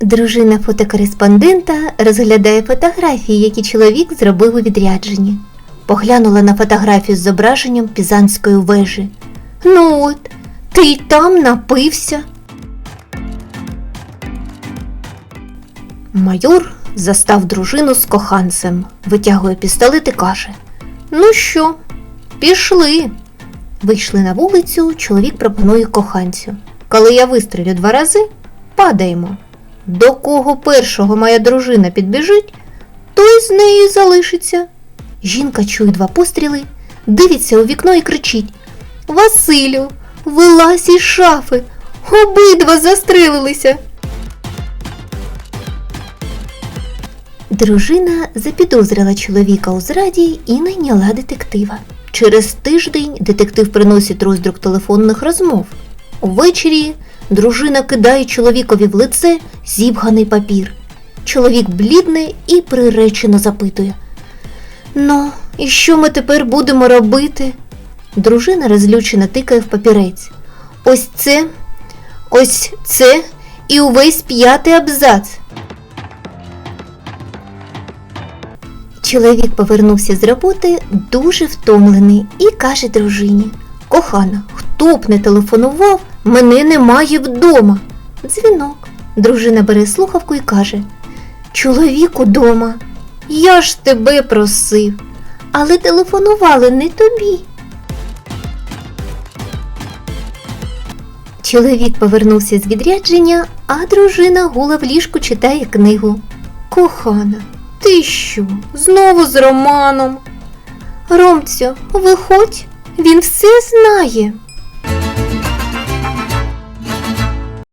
Дружина фотокореспондента розглядає фотографії, які чоловік зробив у відрядженні. Поглянула на фотографію з зображенням Пізанської вежі. Ну от, ти й там напився. Майор застав дружину з коханцем, витягує пістолет і каже: Ну що, пішли. Вийшли на вулицю, чоловік пропонує коханцю. Коли я вистрілю два рази, падаємо. До кого першого моя дружина підбіжить, той з нею залишиться. Жінка чує два постріли, дивиться у вікно і кричить: Василю, вилазь із шафи, обидва застрелилися. Дружина запідозрила чоловіка у зраді і найняла детектива. Через тиждень детектив приносить роздрук телефонних розмов. Увечері дружина кидає чоловікові в лице зібганий папір. Чоловік блідний і приречено запитує: Ну, і що ми тепер будемо робити? Дружина розлючено тикає в папірець. Ось це, ось це і увесь п'ятий абзац. Чоловік повернувся з роботи дуже втомлений і каже дружині: Кохана, б не телефонував, мене немає вдома. Дзвінок. Дружина бере слухавку і каже: Чоловік удома, я ж тебе просив, але телефонували не тобі. Чоловік повернувся з відрядження, а дружина гула в ліжку читає книгу. Кохана, ти що? Знову з Романом? Ромцю, виходь, він все знає.